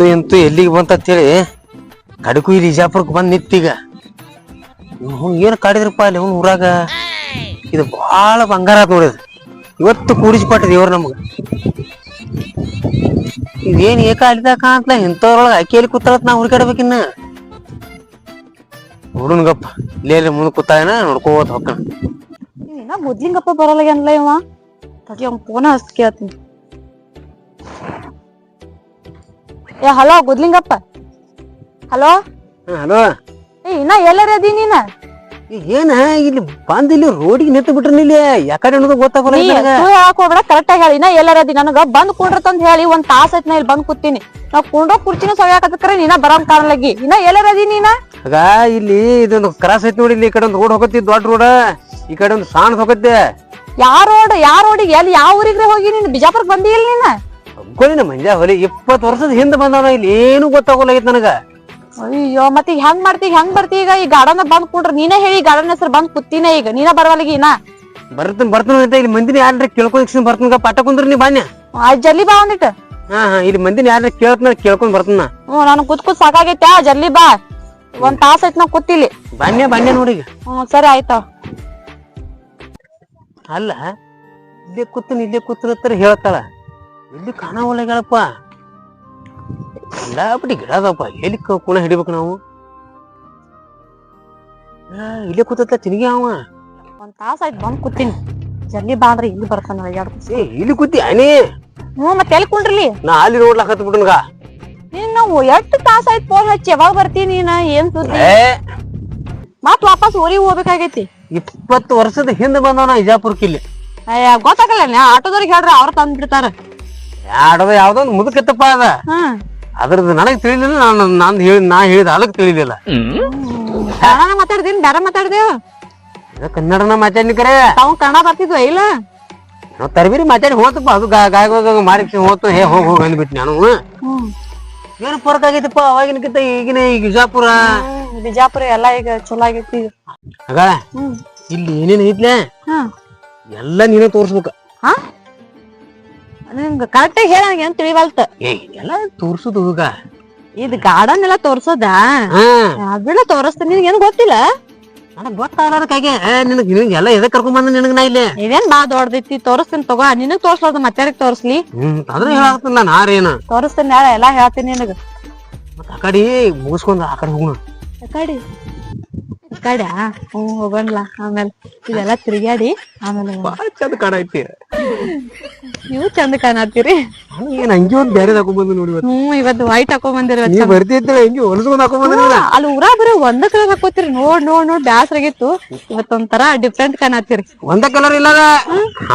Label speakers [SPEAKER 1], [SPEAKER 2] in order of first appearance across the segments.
[SPEAKER 1] ಅಂತೂ ಇಂತೂ ಎಲ್ಲಿಗೆ ಬಂತ ಅಂತೇಳಿ ಕಡಕು ಇಲ್ಲಿ ಇಜಾಪುರಕ್ಕೆ ಬಂದು ನಿಂತೀಗ ಇವ್ನು ಏನು ಕಾಡಿದ್ರಪ್ಪ ಅಲ್ಲಿ ಊರಾಗ? ಇದು ಭಾಳ ಬಂಗಾರ ಆತ್ ನೋಡಿದ್ ಇವತ್ತು ಕೂಡಿಸ್ಕೊಟ್ಟ ದೇವ್ರು ನಮ್ಗ. ಇದೇನ್ ಏಕ ಅಲ್ಲಿದಾಗ ಕಾಣ್ತಲ ಆಕೆ ಅಕ್ಕಿಯಲ್ಲಿ ಕೂತಾಳತ್ ನಾ ಹುಡುಕಾಡ್ಬೇಕಿನ್ನ ಹುಡುನ್ಗಪ್ಪ ಇಲ್ಲೇ ಮುಂದೆ ಕೂತಾಯನ ನೋಡ್ಕೋತ ಹೋಗ್ತಾನ.
[SPEAKER 2] ಮೊದ್ಲಿಂಗಪ್ಪ ಬರಲ್ಲ ಇವ? ತಡಿ ಅವ್ನ್ ಫೋನ ಹಚ್ಚಿ ಕೇಳ್ತೀನಿ. ಏ ಹಲೋ ಗುದ್ಲಿಂಗಪ್ಪ. ಹಲೋ?
[SPEAKER 1] ಹಲೋ.
[SPEAKER 2] ಏ ಇನ್ನ ಎಲ್ಲರ ಅದಿ ನೀನ?
[SPEAKER 1] ಏನ ಇಲ್ಲಿ ಬಂದ್ ಇಲ್ಲಿ ರೋಡಿಗೆ ನಿಂತು ಬಿಟ್ರಿ ಇಲ್ಲಿ ಯಾಕಡೆ ಅನ್ನೋದು ಗೊತ್ತಾಗಲ್ಲ
[SPEAKER 2] ನೀ
[SPEAKER 1] ನನಗ.
[SPEAKER 2] ಸುಳ್ಳು ಹೇಳಕ್ ಹೋಗ್ಬೇಡ ಕರೆಕ್ಟ್ ಆಗಿ ಹೇಳಿ. ಇನ್ನ ಎಲ್ಲರ ಅದಿ ನನಗ. ಬಂದ್ ಕುಂಡ್ರತಂತ ಹೇಳಿ ಒಂದ್ ತಾಸ ಐತ್ ನಾ ಇಲ್ಲಿ ಬಂದ್ ಕೂತೀನಿ. ನಾವ್ ಕುಂಡ್ರ ಕುರ್ಚಿನ ಸೊಯ್ಯಾಕತ್ಕರ ನೀನ ಬರಂಗ್ ಕಾಣಲಗಿ. ಇನ್ನ ಎಲ್ಲರ ಅದಿ ನೀನ?
[SPEAKER 1] ಇಲ್ಲಿ ಇದೊಂದು ಕ್ರಾಸ್ ಐತಿ ನೋಡಿ ಇಲ್ಲಿ ಈ ಕಡೆ ಒಂದು ರೋಡ್ ಹೋಗತ್ತಿ ದೊಡ್ಡ ರೋಡ್ ಈ ಕಡೆ ಒಂದು ಸಾಣ್ ಹೋಗತ್ತೆ.
[SPEAKER 2] ಯಾ ರೋಡ್ ಯಾ ರೋಡಿಗೆ ಎಲ್ಲಿ ಯಾವ ಊರಿಗ್ರೆ ಹೋಗಿ ನೀನ್? ಬಿಜಾಪುರ್ ಬಂದಿ ಇಲ್ಲ ನೀನ?
[SPEAKER 1] ಅಗ್ಗೋಲಿನ ಮಂಜಾ ಹೊಲಿ ಇಪ್ಪತ್ತು ವರ್ಷದ ಹಿಂದೆ ಬಂದವ ಇಲ್ಲಿ ಏನು ಗೊತ್ತಾಗೋಲ್ಲ ನನಗ.
[SPEAKER 2] ಅಯ್ಯೋ ಮತ್ತೆ ಈಗ ಹೆಂಗ್ ಮಾಡ್ತಿ ಹೆಂಗ್ ಬರ್ತಿ ಈಗ? ಈ ಗಾರ್ಡನ್ ಬಂದ್ ಕುಂಡ್ರ ನೀನೇ ಹೇಳಿ ಗಾರ್ಡನ್ ಹೆಸರು ಬಂದ್ ಕುತ್ತಿನ ಈಗ. ನೀನ ಬರವಾಲಿಗೆ ಇನ್ನ
[SPEAKER 1] ಬರ್ತೀನಿ ಬರ್ತೀನಿ ಅಂತ ಇಲ್ಲಿ ಮಂದಿನ ಯಾರ ಕೇಳ್ಕೊಂಡ್ ಬರ್ತೀನಿ ಪಾಠ ಕುಂದ್ರ ನೀ ಬಾನ್ಯ
[SPEAKER 2] ಆ ಜಲ್ದಿ ಬಾ ಒಂದಿಟ್ಟು
[SPEAKER 1] ಹಾ ಹಾ ಇಲ್ಲಿ ಮಂದಿನ ಯಾರ ಕೇಳ್ತಾನ ಕೇಳ್ಕೊಂಡ್ ಬರ್ತೀನ
[SPEAKER 2] ಹ್ಮ್ ನಾನು ಕುತ್ ಕುತ್ ಸಾಕಾಗೈತೆ ಜಲ್ಲಿ ಬಾ. ಒಂದ್ ತಾಸ ಐತ್ ನಾ ಕೂತಿಲಿ
[SPEAKER 1] ಬಾನ್ಯ ಬಾನ್ಯ ನೋಡಿ ಈಗ.
[SPEAKER 2] ಹ್ಮ್ ಸರಿ ಆಯ್ತಾ.
[SPEAKER 1] ಅಲ್ಲ ಇಲ್ಲೇ ಕೂತೀನಿ ಇಲ್ಲೇ ಕೂತಿರ್ತಾರ ಹೇಳ್ತಾಳ. ಇಲ್ಲಿ ಕಾಣವಲ್ಲ ಹೇಳಪ್ಪ. ಬಿಡಿ ಗಿಡ ಅದಪ್ಪ. ಎಲ್ಲಿ ಕುಣ ಹಿಡಿಬೇಕು ನಾವು? ಆ, ಇಲ್ಲೇ ಕೂತತ್ತ ತಿನ್ಗಿ ಅವ.
[SPEAKER 2] ಒಂದ್ ತಾಸ ಆಯ್ತು ಬಂದ್ ಕೂತೀನಿ. ಜಲ್ದಿ ಬಾ ಅಂದ್ರೆ ಇಲ್ಲಿ ಬರ್ತಾನ ಎರಡು
[SPEAKER 1] ಏ ಇಲ್ಲಿ ಕೂತಿ ಅನಿ
[SPEAKER 2] ಹ್ಮ್ ಮತ್ತೆ ಎಲ್ಲಿ ಕುಂಡ್ರಿ
[SPEAKER 1] ನಾ ಅಲ್ಲಿ ನೋಡ್ಲಾಕ ಹತ್ ಬಿಟ್ಟನ್ಗ
[SPEAKER 2] ನೀನ್ ನಾವು ಎಷ್ಟು ತಾಸ ಆಯ್ತು ಫೋನ್ ಹಚ್ಚಿ ಯಾವಾಗ ಬರ್ತೀನಿ ನೀನ ಏನ್ ಸುದ್ದಿ? ಮತ್ ವಾಪಸ್ ಊರಿಗೆ ಹೋಗ್ಬೇಕಾಗೈತಿ.
[SPEAKER 1] ಇಪ್ಪತ್ತು ವರ್ಷದ ಹಿಂದೆ ಬಂದವನ ಇಜಾಪುರಕ್ಕೆ ಇಲ್ಲಿ.
[SPEAKER 2] ಅಯ್ಯ ಗೊತ್ತಾಗಲ್ಲ ಆಟೋದವ್ರಿಗೆ ಹೇಳ್ರಿ ಅವ್ರ ತಂದ್ ಬಿಡ್ತಾರ
[SPEAKER 1] ಯಾಡದ ಯಾವ್ದೋ ಒಂದು ಮುದುಕತ್ತಪ್ಪ ಅದ. ಅದ್ರದ್ದು ನನಗ್ ತಿಳಿಲಿಲ್ಲ ನಾನು ನಾನು ಹೇಳಿ ನಾ ಹೇಳಿದ ಅದಕ್ಕೆ ತಿಳಿಲಿಲ್ಲ.
[SPEAKER 2] ಕನ್ನಡ ಮಾತಾಡ್ತೀನಿ ಬೇರೆ ಮಾತಾಡ್ದೇವ.
[SPEAKER 1] ಇದು ಕನ್ನಡನ ಮಾತಾಡ್ಲಿ ಕರೆ.
[SPEAKER 2] ತಾವ್ ಕನ್ನಡ ಬರ್ತಿದ್ವ ಇಲ್ಲ?
[SPEAKER 1] ನಾವ್ ತರಬೇರಿ ಮಾತಾಡಿ ಹೋತಪ್ಪ ಅದು ಗಾ- ಗಾಯ ಮಾಡಿ ಹೋತು ಹೇ ಹೋಗ್ ಹೋಗ್ ಅಂದ್ಬಿಟ್ಟು ನಾನು. ಏನು ಫರ್ಕ್ ಆಗೈತಪ್ಪ ಅವಾಗಿನಕ್ಕಿಂತ ಈಗಿನ ಈಗ ಬಿಜಾಪುರ?
[SPEAKER 2] ಬಿಜಾಪುರ ಎಲ್ಲಾ ಈಗ ಚಲೋ ಆಗೈತಿ ಈಗ.
[SPEAKER 1] ಆಗ ಇಲ್ಲಿ ಏನೇನ್ ಐತ್ಲೆ?
[SPEAKER 2] ಹಾ.
[SPEAKER 1] ಎಲ್ಲ ನೀನೇ ತೋರ್ಸ್ಬೇಕ.
[SPEAKER 2] ಹಾ? ನಿಮ್ಗ ಕರೆಕ್ಟಾಗಿ ಹೇಳ ಏನ್ ತಿಳಿವಲ್ತ?
[SPEAKER 1] ಏ ಎಲ್ಲ ತೋರ್ಸುದು ಹೋಗ
[SPEAKER 2] ಇದು ಗಾರ್ಡನ್ ಎಲ್ಲ ತೋರ್ಸೋದ? ಅದೆಲ್ಲ ತೋರಿಸ್ತೀನಿ. ನಿನ್ಗೆ ಏನ್ ಗೊತ್ತಿಲ್ಲ?
[SPEAKER 1] ನನಗ್ ಗೊತ್ತಾಗಲಾರ್ಕಾಗೆ ನಿನಗ್ ನಿನಗ್ ಎಲ್ಲ ಎದಕ್ ಕರ್ಕೊಂಡ್ ಬಂದ ನಿನಗ್ ನಾ ಇಲ್ಲಿ?
[SPEAKER 2] ಇದೇನ್ ಬಾ ದೊಡ್ಡದೈತಿ ತೋರಿಸ್ತೀನಿ ತಗೋ. ನಿನಗ್ ತೋರ್ಸ್ಲಾರ್ದ ಮತ್ತೆ ತೋರಿಸ್ಲಿ?
[SPEAKER 1] ಹ್ಮ್ ಅದ್ರ ಹೇಳಾಕತ್ತಿಲ್ಲ ನಾರೇನ
[SPEAKER 2] ತೋರಿಸ್ತೀನಿ ಎಲ್ಲ ಹೇಳ್ತೀನಿ ನಿನಗ.
[SPEAKER 1] ಮತ್ತ ಆ ಕಡೆ ಮುಗಿಸ್ಕೊಂಡ್ ಆ ಕಡೆ ಹೋಗೋಣ.
[SPEAKER 2] ಕಡಿ. ಕಡ? ಹ್ಮ್ ಹೋಗೋಣಲ್ಲ ಆಮೇಲೆ ಇದೆಲ್ಲ ತಿರುಗಾಡಿ ಆಮೇಲೆ.
[SPEAKER 1] ಬಾಳ ಚಂದ ಕಾಣೈತಿ
[SPEAKER 2] ನೀವು ಚಂದ ಕಾಣತ್ತೀರಿ.
[SPEAKER 1] ಏನ್ ಹಂಗೆ ಒಂದ್ ಬ್ಯಾರೆ ಹಾಕೊಂಡ್ ಬಂದು ನೋಡಿ ಇವತ್ತು.
[SPEAKER 2] ಹ್ಮ್ ಇವತ್ತು ವೈಟ್ ಹಾಕೊಂಡ್ ಬಂದಿರಿ
[SPEAKER 1] ನೀ ಬರ್ತಿದ್ದ ಹೆಂಗೆ ಹೊಲಸ್ಕೊಂಡ್ ಹಾಕೊಂಡ್ ಬಂದಿಲ್ಲ
[SPEAKER 2] ಅಲ್ಲಿ ಊರ ಬರೀ ಒಂದ ಕಲರ್ ಹಾಕೋತಿರಿ ನೋಡ್ ನೋಡ್ ನೋಡ್ ಬ್ಯಾಸರಾಗಿತ್ತು ಇವತ್ತೊಂಥರ ಡಿಫ್ರೆಂಟ್ ಕಾಣತ್ತೀರಿ.
[SPEAKER 1] ಒಂದ ಕಲರ್ ಇಲ್ಲದ?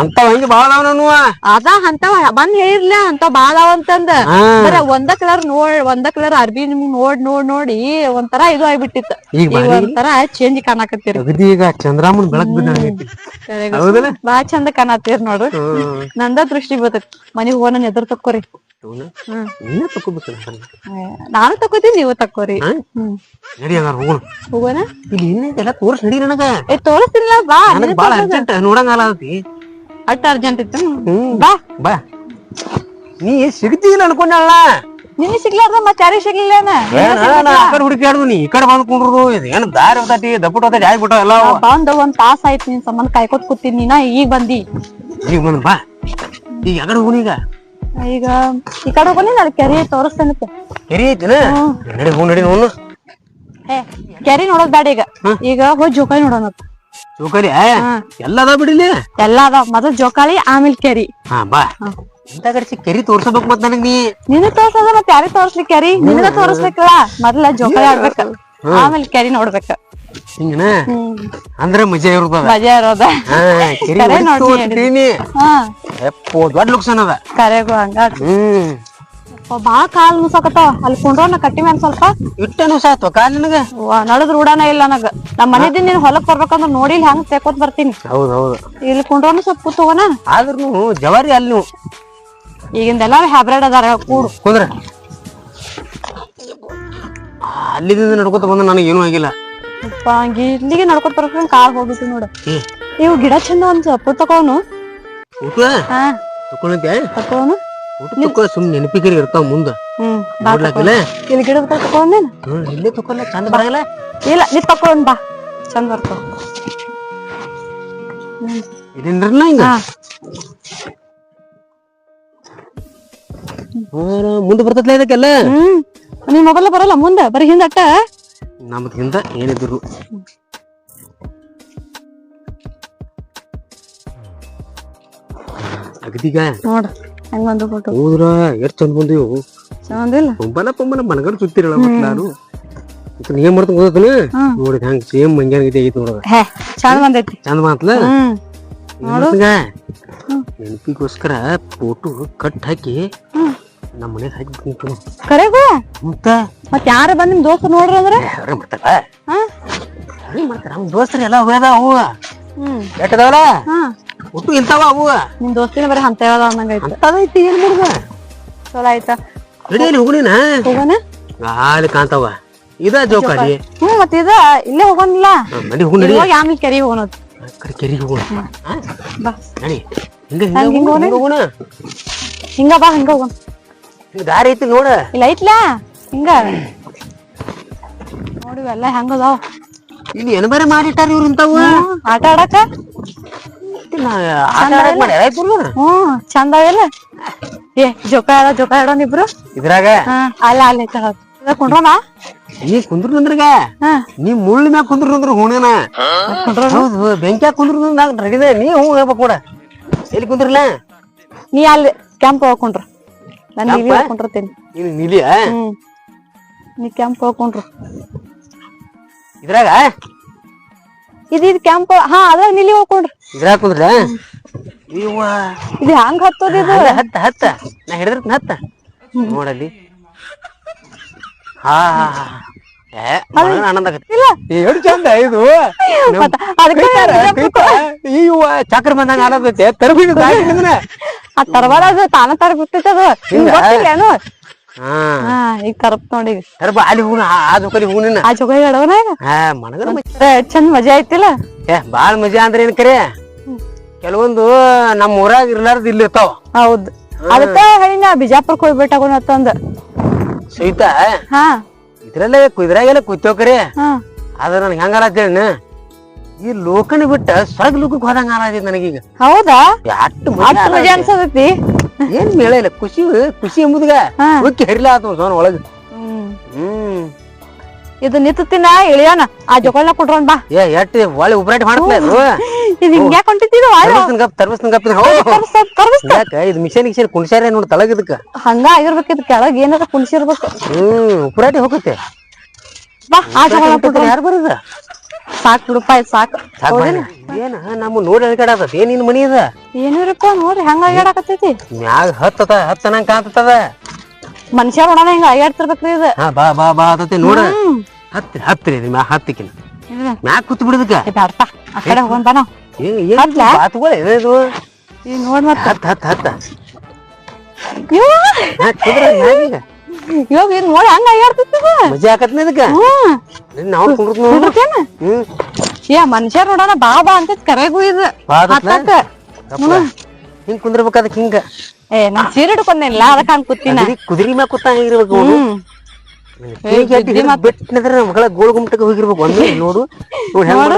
[SPEAKER 1] ಅಂತ ಹಂಗೆ ಬಾಳ ಅದಾವ ನಾನು
[SPEAKER 2] ಅದ ಅಂತವ ಬಂದ್ ಹೇಳಿರ್ಲ ಅಂತ ಬಾಳಾವ ಅಂತಂದ.
[SPEAKER 1] ಹಾ.
[SPEAKER 2] ಬರ ಒಂದ ಕಲರ್ ನೋಡ್ ಒಂದ ಕಲರ್ ಅರ್ಬಿ ನಿಮ್ಗ್ ನೋಡ್ ನೋಡ್ ನೋಡಿ ಒಂಥರ ಇದು ಆಗ್ಬಿಟ್ಟಿತ್ತು.
[SPEAKER 1] ಈಗ
[SPEAKER 2] ಈಗ ಒಂಥರ ಚೇಂಜ್ ಕಾಣಕತ್ತೀರಿ.
[SPEAKER 1] ಅಗದಿ ಈಗ ಚಂದ್ರಾಮನ್ ಬೆಳಕ್ ಬಿದ್ದಂಗೈತಿ ಹೌದಲ್ಲ?
[SPEAKER 2] ಬಾ ಚಂದ ಕಾಣತ್ತೀರಿ ನೋಡ್ರಿ ನಂದ ದೃಷ್ಟಿ ಬರ್ತೈತಿ. ಮನಿಗ್ ಹೋನ ಎದುರು ತಕ್ಕೋರಿ.
[SPEAKER 1] ನೀನೇ
[SPEAKER 2] ತಕ್ಕೋತೀನಿ ನೀವು ತಕ್ಕೋರಿ.
[SPEAKER 1] ನಡಿ ಹಂಗಾರ ಹೋಗೋಣ.
[SPEAKER 2] ಹೋಗೋಣ?
[SPEAKER 1] ಇಲ್ಲಿ ಇನ್ನೈತೆಲ್ಲ ತೋರ್ಸ್ ನಡಿ ನನಗ.
[SPEAKER 2] ಏ ತೋರಿಸ್ತಿಲ್ಲ ಬಾ.
[SPEAKER 1] ನನಗ್ ಬಾಳ ಅರ್ಜೆಂಟ್ ನೋಡಂಗ ಆಗತಿ
[SPEAKER 2] ಅಟ್ ಅರ್ಜೆಂಟ್ ಇತ್ತು. ಬಾ.
[SPEAKER 1] ಬಾ. ನೀ ಸಿಗ್ತಿಲ್ಲ ಅನ್ಕೊಂಡಲ್ಲ
[SPEAKER 2] ನಿನ್ನ ಸಿಗ್ಲಾರ್ದ ಮತ್ತೆ ಯಾರಿಗ್ ಸಿಗ್ಲಿಲ್ಲ
[SPEAKER 1] ಹುಡುಕಾಡ್ದು ನೀ ಈ ಕಡೆ ಬಂದ್ ಕುಂಡ್ರು ಏನ್ ದಾರಿ ಹೋಗ್ತೈತಿ ದಪ್ಪಟ್ ಹೋಗ್ತೈತಿ ಆಗ್ಬಿಟ್ಟಾವ ಎಲ್ಲ.
[SPEAKER 2] ಬಂದ ಒಂದ್ ತಾಸ ಆಯ್ತು ನಿನ್ ಸಂಬಂಧ ಕಾಯ್ಕೋತ್ ಕೂತೀನಿ ನೀನ ಈಗ ಬಂದಿ.
[SPEAKER 1] ಈಗ ಬಂದ್ ಬಾ. ಈಗ ಯಾಕಡೆ ಹೋಗುನ ಈಗ?
[SPEAKER 2] ಈಗ ಈ ಕಡೆ ಹೋಗಿ ನಾನು ಕೆರೆ ತೋರಿಸ್ತೇನೆ
[SPEAKER 1] ಕೆರೆ ಐತಿನ? ನಡಿ ಹೋಗ್ ನಡಿ ನೋನು
[SPEAKER 2] ಕೆರೆ ನೋಡೋದ್ ಬೇಡ ಈಗ. ಈಗ ಹೋಗಿ ಜೋಕಾಲಿ ನೋಡೋಣ
[SPEAKER 1] ಜೋಕಾಲಿ ಎಲ್ಲ ಅದಾವ ಬಿಡಿಲಿ
[SPEAKER 2] ಎಲ್ಲಾ ಅದಾವ. ಮೊದಲ್ ಜೋಕಾಲಿ ಆಮೇಲೆ ಕೆರಿ.
[SPEAKER 1] ಹಾ ಬಾ. ಇಂತ ಕಡೆ ಕೆರಿ ತೋರ್ಸಬೇಕು ಮತ್ ನನಗ್ ನೀ.
[SPEAKER 2] ನಿನ್ನ ತೋರ್ಸದ ಮತ್ ಯಾರಿಗ್ ತೋರ್ಸ್ಲಿ ಕೆರಿ? ನಿನಗ ತೋರ್ಸ್ಬೇಕಲ್ಲ? ಮೊದ್ಲ ಜೋಕಾಲಿ ಆಡ್ಬೇಕ ಆಮೇಲೆ ಕೆರಿ ನೋಡ್ಬೇಕ.
[SPEAKER 1] ಹಿಂಗನ? ಅಂದ್ರ ಮಜಾ ಇರ್ತದ
[SPEAKER 2] ಮಜಾ ಇರೋದ?
[SPEAKER 1] ಕೆರಿ
[SPEAKER 2] ಹಾ.
[SPEAKER 1] ಯಪ್ಪೋ ದೊಡ್ಡ ಲುಕ್ಸಾನ್ ಅದ.
[SPEAKER 2] ಕರೆಗೂ ಹಂಗ
[SPEAKER 1] ಹ್ಮ್.
[SPEAKER 2] ಬಾಳ ಕಾಲ್ ನುಸಾಕತ್ತಾವ ಅಲ್ಲಿ ಕುಂಡ್ರೋನ ಕಟ್ಟಿ ಮೇಲೆ ಸ್ವಲ್ಪ.
[SPEAKER 1] ಇಟ್ಟನು ಸಾತ್ವ ಕಾಲ್ ನಿನಗ?
[SPEAKER 2] ನಡದ್ ರೂಢಾನ ಇಲ್ಲ ನನಗ. ನಮ್ಮ ಮನಿದಿಂದ ನೀನ್ ಹೊಲಕ್ ಬರ್ಬೇಕಂದ್ರ ನೋಡಿ ಹಂಗ್ ತೆಕ್ಕೋತ್ ಬರ್ತೀನಿ.
[SPEAKER 1] ಹೌದೌದು ಹೌದು.
[SPEAKER 2] ಇಲ್ಲಿ ಕುಂಡ್ರೋನ ಸ್ವಲ್ಪ ಕೂತ್ ಹೋಗೋಣ.
[SPEAKER 1] ಆದ್ರೂ ಜವಾರಿ ಅಲ್ಲಿ
[SPEAKER 2] ಈಗಿಂದ ಎಲ್ಲಾರು ಹ್ಯಾಬ್ರೇಡ್ ಅದಾರ ಕೂಡು.
[SPEAKER 1] ಕುಂದ್ರ. ಅಲ್ಲಿದಿಂದ ನಡ್ಕೊತ ಬಂದ ನನಗೆ ಏನೂ ಆಗಿಲ್ಲ.
[SPEAKER 2] ಅಪ್ಪ, ಹಂಗ್ ಇಲ್ಲಿಗೆ ನಡ್ಕೊತ ಬರ್ಬೇಕಂದ್ರ ಕಾಲ್ ಹೋಗಿತ್ತು ನೋಡು.
[SPEAKER 1] ಏ.
[SPEAKER 2] ಇವು ಗಿಡ ಚಂದ ಒಂದು ಸೊಪ್ಪು ತಗೋನು.
[SPEAKER 1] ಊಟ
[SPEAKER 2] ಹಾ.
[SPEAKER 1] ತಕೊಂಡೈತೆ
[SPEAKER 2] ತಗೋನು
[SPEAKER 1] ಊಟಕ್ಕ ಸುಮ್ ನೆನಪಿಗರಿ ಇರ್ತಾವ ಮುಂದ.
[SPEAKER 2] ಹ್ಮ್ ಬಾ ಇಲ್ಲಿ?
[SPEAKER 1] ಹ್ಮ್ ಇಲ್ಲೇ ತಕೊಲ್ಲ ಚಂದ ಬರಲ್ಲ
[SPEAKER 2] ಇಲ್ಲ ನೀ ತಕೊಂಡ್ ಬಾ. ಚಂದ ಬರ್ತಾವ.
[SPEAKER 1] ಇದೇನ್ರಲ್ಲ ಹಿಂಗ? ಮುಂದೆ ಬರ್ತೈತ್ಲ ಇದಕ್ಕೆಲ್ಲ?
[SPEAKER 2] ಹ್ಮ್. ನಿನ್ ಮೊಬೈಲ್ ಬರಲ್ಲ ಮುಂದೆ. ಬರೀ ಹಿಂದಟ್ಟ
[SPEAKER 1] ನಮ್ದ್ ಹಿಂದ ಏನಿದ್ರು. ಅಗದಿಗ?
[SPEAKER 2] ನೋಡ ಹೆಂಗ್ ಬಂದು ಫೋಟೋ
[SPEAKER 1] ಹೋದ್ರ ಎಷ್ಟ್ ಚಂದ ಬಂದಿವು?
[SPEAKER 2] ಚಂದಿಲ್ಲ
[SPEAKER 1] ಪಂಬಲ ಪಂಬಲ ಮನಗಡೆ ಸುತ್ತಿರಲ್ಲ ಮತ್ ನಾನು. ಮತ್ತೆ ನೀ ಏನ್ ಮಾಡ್ತಾನ ಗೊತ್ತನ
[SPEAKER 2] ಹ್ಮ್.
[SPEAKER 1] ನೋಡಿದ ಹಂಗ ಸೇಮ್ ಮಂಗ್ಯಾನ ಗತಿ ಐತಿ ನೋಡದ
[SPEAKER 2] ಹೇ ಚಂದ ಬಂದೈತಿ.
[SPEAKER 1] ಚಂದ ಮಾತ್ಲ ನೋಡುಗ ನೆನಪಿಗೋಸ್ಕರ ಫೋಟೋ ಕಟ್ ಹಾಕಿ ನಮ್ಮ ಮನೆಗೆ ಹಾಕಿ
[SPEAKER 2] ಕರೆಗೂ?
[SPEAKER 1] ಮತ್ತ?
[SPEAKER 2] ಮತ್ ಯಾರ ಬಂದ್ ನಿಮ್ ದೋಸ್ತ ನೋಡ್ರಿ ಅಂದ್ರೆ?
[SPEAKER 1] ಅವ್ರೇ ಮಾಡ್ತಾರ?
[SPEAKER 2] ಹಾ?
[SPEAKER 1] ಅವ್ರೇ ಮಾಡ್ತಾರ? ದೋಸ್ತರು ಎಲ್ಲ ಅವು
[SPEAKER 2] ಹ್ಮ್.
[SPEAKER 1] ಎಟ್ಟದವಲ್ಲ
[SPEAKER 2] ಹಾ.
[SPEAKER 1] ಒಟ್ಟು ಇಂತಾವ ಅವು
[SPEAKER 2] ನಿಮ್ ದೋಸ್ತಿನ ಬರೀ ಅಂತ ಹೇಳದ ಅನ್ನಂಗೈತಿ
[SPEAKER 1] ಅಂತದೈತಿ ಏನ್ ಮಾಡುದ?
[SPEAKER 2] ಚಲೋ ಆಯ್ತಾ?
[SPEAKER 1] ರೆಡಿ ಹೋಗುಣಿನ
[SPEAKER 2] ಹೋಗೋಣ?
[SPEAKER 1] ಹಾಲಿ ಕಾಂತಾವ ಇದ ಜೋಕಾಲಿ?
[SPEAKER 2] ಹ್ಮ್ ಮತ್ ಇದ? ಇಲ್ಲೇ ಹೋಗೋಣಿಲ್ಲ?
[SPEAKER 1] ನಡಿ ಹೋಗು ನಡಿ.
[SPEAKER 2] ಹೋಗಿ ಆಮೇಲೆ ಕೆರಿ ಹೋಗೋಣ
[SPEAKER 1] ಕಡೆ ಕೆರಿಗೆ ಹೋಗೋಣ.
[SPEAKER 2] ಬಾ.
[SPEAKER 1] ನಡಿ. ಹಿಂಗ ಹಿಂಗ ಹೋಗೋಣ,
[SPEAKER 2] ಬಾ ಹಿಂಗ ಹೋಗೋಣ.
[SPEAKER 1] ಹಿಂಗ ದಾರಿ ಐತಿ ನೋಡ.
[SPEAKER 2] ಇಲ್ಲ ಐತ್ಲಾ? ಹಿಂಗ. ನೋಡಿ ಎಲ್ಲ ಹೆಂಗದಾವ್
[SPEAKER 1] ಇಲ್ಲಿ ಏನ್ ಬೇರೆ ಮಾಡಿಟ್ಟಾರ ಇವ್ರು ಇಂತಾವ
[SPEAKER 2] ಆಟ ಆಡಕ. ಹ್ಮ್ ಚಂದ ಅವೆಲ್ಲ. ಏ ಜೋಕ ಆಡ ಜೋಕ ಆಡೋನ್ ಇಬ್ರು?
[SPEAKER 1] ಇದ್ರಾಗ?
[SPEAKER 2] ಅಲ್ಲ ಅಲ್ಲ ಅಲ್ಲಿ ಕುಂಡ್ರೋಣ
[SPEAKER 1] ನೀ ಕುಂದ್ರು
[SPEAKER 2] ಅಂದ್ರಗ
[SPEAKER 1] ನೀ ಮುಳ್ಳ ಮ್ಯಾಗ ಕುಂದ್ರು ಅಂದ್ರ ಹೂಣನ? ಹೌದು ಬೆಂಕ್ಯಾಗ ಕುಂದ್ರು ನಾಗ ರೆಡಿದೆ ನೀ ಹೂ ಹೇಳ್ಬೇಕು ಕೂಡ ಎಲ್ಲಿ ಕುಂದ್ರಲ್ಲ
[SPEAKER 2] ನೀ ಅಲ್ಲಿ ಕ್ಯಾಂಪ್ ಹೋಗ್ಕೊಂಡ್ರು ನಾನು ಇಲ್ಲಿ
[SPEAKER 1] ಕ್ಯಾಂಪ?
[SPEAKER 2] ಹೋಗ್ಕೊಂಡಿರ್ತೀನಿ
[SPEAKER 1] ನೀನು ನಿಲಿಯ
[SPEAKER 2] ಹ್ಮ್. ನೀ ಕ್ಯಾಂಪ್ ಹಾಕೊಂಡ್ರು
[SPEAKER 1] ಇದ್ರಾಗ?
[SPEAKER 2] ಇದು ಇದು ಹಾ ಅದ ನಿಲ್ಲಿ ಹಾಕೊಂಡ್ರು.
[SPEAKER 1] ಇದ್ರಾಗ ಕುಂದ್ರ
[SPEAKER 2] ಇದು ಹಂಗ ಹತ್ತೋದು ಇದು?
[SPEAKER 1] ಅಲ್ಲ, ಹತ್ತ ಹತ್ತ. ನಾ ಹಿಡಿದಿರ್ತೀನಿ ಹತ್ತ. ನೋಡಲ್ಲಿ. ಹಾ ಹಾ, ಹಾ. ಆನಂದ ಆಗತ್ತೆ. ಎಷ್ಟು ಚಂದ ಇದು ಇವ್ವ ಚಕ್ರ ಬಂದಂಗ ಆಡತೈತೆ ತರಬಿನ
[SPEAKER 2] ಆ ತರಬಾರ ತಾನ ತರ ಬಿಡ್ತೈತೆ ಅದು ಗೊತ್ತಿಲ್ಲೇನು ಈಗ ತರಪ್ ನೋಡಿ.
[SPEAKER 1] ತರಬ ಅಲ್ಲಿ ಹೂನ ಆ ಜೋಕಲಿ ಹೂನ
[SPEAKER 2] ಆ ಹೇಳವನ ಈಗ?
[SPEAKER 1] ಮನಗರ
[SPEAKER 2] ಚಂದ ಮಜಾ ಆಯ್ತಿಲ್ಲ?
[SPEAKER 1] ಏ ಬಾಳ ಮಜಾ ಅಂದ್ರೆ ಏನ್ ಕರೆ? ಕೆಲವೊಂದು ನಮ್ಮ ಊರಾಗ ಇರ್ಲಾರ್ದ ಇಲ್ಲಿ ಇರ್ತಾವ.
[SPEAKER 2] ಹೌದ್. ಅದಕ್ಕ ಹೇಳಿನ ಬಿಜಾಪುರಕ್ ಹೋಗ್ಬಿಟ್ಟಾಗೋಣ ಅಂತಂದ.
[SPEAKER 1] ಸಹಿತ
[SPEAKER 2] ಹಾ.
[SPEAKER 1] ಇದ್ರಲ್ಲೇ ಕುದ್ರಾಗೆಲ್ಲ
[SPEAKER 2] ಕುತ್ತೋಕ್ರಿ
[SPEAKER 1] ಅದ್ರ ನನ್ಗೆ ಹೆಂಗಾರ ಅಂತೇಳಿ ಈ ಲೋಕನ ಬಿಟ್ಟ ಸ್ವರ್ಗ ಲೋಕಕ್ಕೆ ಹೋದಂಗ ಆಲಾದೈತಿ ನನಗೀಗ.
[SPEAKER 2] ಹೌದಾ?
[SPEAKER 1] ಅಟ್ಟು
[SPEAKER 2] ಅನ್ಸತೈತಿ.
[SPEAKER 1] ಏನ್ ಮೇಳ ಇಲ್ಲ ಖುಷಿ ಖುಷಿ ಎಂಬುದಗ. ಉಕ್ಕಿ ಹರಿಲ ಆತ ಸೋನ್ ಒಳಗ.
[SPEAKER 2] ಇದು ನಿತ್ತಿನ ಇಳಿಯೋಣ. ಆ ಜೋಗಳನ್ನ ಕೊಟ್ರೋನ್ ಬಾ.
[SPEAKER 1] ಏ ಎಟ್ ಒಳ್ಳೆ ಉಪರಾಟ ಮಾಡ್ತಲ ಅದು?
[SPEAKER 2] ಇದು ಕರ್ಸ್ತ ಕರ್ಸ್ತ
[SPEAKER 1] ಯಾಕ ಇದು ಮಿಷನ್ ಗಿಷನ್ ಕುಣಿಸ್ಯಾರ ನೋಡ್ ತಳಗ ಇದಕ್ಕ.
[SPEAKER 2] ಹಂಗ ಆಗಿರ್ಬೇಕು ಇದು ಕೆಳಗ ಏನಾರ ಕುಣಿಸಿರ್ಬೇಕು.
[SPEAKER 1] ಹ್ಮ್ ಉಪರಾಟಿ ಹೋಗುತ್ತೆ.
[SPEAKER 2] ಬಾ ಆ ಜೋಗಳ ಕೊಟ್ರು
[SPEAKER 1] ಯಾರು ಬರದ?
[SPEAKER 2] ಸಾಕ್ ಬಿಡುಪ್ಪ ಸಾಕು.
[SPEAKER 1] ಸಾಕ್ ಏನ ನಮ್ಮ ನೋಡಿ ಅಳ್ಕಾಡದ ಏನ್ ನಿನ್ ಮನಿ ಅದ?
[SPEAKER 2] ಏನಿರಪ್ಪ ನೋಡ್ರಿ ಹೆಂಗ ಅಯ್ಯಾಡಕತ್ತೈತಿ
[SPEAKER 1] ಮ್ಯಾಗ ಹತ್ತದ ಹತ್ತನಂಗ ಕಾಣ್ತದ.
[SPEAKER 2] ಮನುಷ್ಯರ್ ಒಣದ ಹಿಂಗ ಅಯ್ಯಾಡ್ತಿರ್ಬೇಕ್ರಿ ಇದು?
[SPEAKER 1] ಹಾ ಬಾ ಬಾ ಬಾ ಆತತಿ ನೋಡ. ಹತ್ತಿ ಹತ್ತಿರಿ ಇದು ಮ್ಯಾಗ ಹತ್ತಿಕಿನ ಮ್ಯಾಗ ಕೂತ್ ಬಿಡುದಕ್ಕ.
[SPEAKER 2] ಮನುಷ್ಯ ಬ್ಯಾಡಪ್ಪ ಆ ಕಡೆ ಹೋಗೋಣ ಬಾ ನಾವ್.
[SPEAKER 1] ಏನ್ ಏನ್
[SPEAKER 2] ಹತ್ಲಾ?
[SPEAKER 1] ಬಾತುಗಳು ಇದು
[SPEAKER 2] ಈಗ ನೋಡ್ ಮತ್ತ.
[SPEAKER 1] ಹತ್ ಹತ್ ಹತ್ತ.
[SPEAKER 2] ಇವ್ವ,
[SPEAKER 1] ಹಾ, ಕುದ್ರ ಮ್ಯಾಗೀಗ.
[SPEAKER 2] ಇವಾಗ ಇದು ನೋಡಿ ಹೆಂಗ ಅಯ್ಯಾಡ್ತಿತ್ತು ಇದು
[SPEAKER 1] ಮಜಾ ಆಕತ್ನ ಇದಕ್ಕ
[SPEAKER 2] ಹ್ಮ್.
[SPEAKER 1] ನಾವು ಕುಂಡ್ರತ್ ನೋಡು.
[SPEAKER 2] ಕುಂಡ್ರತೇನ?
[SPEAKER 1] ಹ್ಮ್.
[SPEAKER 2] ಏ ಮನುಷ್ಯರ್ ನೋಡೋಣ ಬಾ ಬಾ ಅಂತ ಕರೆಗೂ ಇದು.
[SPEAKER 1] ಬಾ ಆತತ್ಲ?
[SPEAKER 2] ಹತ್ತಾಕ
[SPEAKER 1] ತಪ್ಪಲ. ಹಿಂಗ್ ಕುಂದ್ರಬೇಕಾದ ಹಿಂಗ.
[SPEAKER 2] ಏ ನನ್ ಸೀರೆ ಹಿಡ್ಕೊಂದಿಲ್ಲ ಅದಕ್ಕ ಹಂಗ ಕೂತಿನ.
[SPEAKER 1] ಕುದುರಿ ಮ್ಯಾಗ ಕೂತ ಇರ್ಬೇಕು ನೋಡು ಹಿಡ್ದ್ ಬಿಟ್ನಂದ್ರ ಮಗಳ ಗೋಳ ಗುಮ್ಮಟಕ್ಕೆ ಹೋಗಿರ್ಬೇಕು. ಒಂದು ನೋಡು. ನೋಡ್. ಹೆಂಗ್.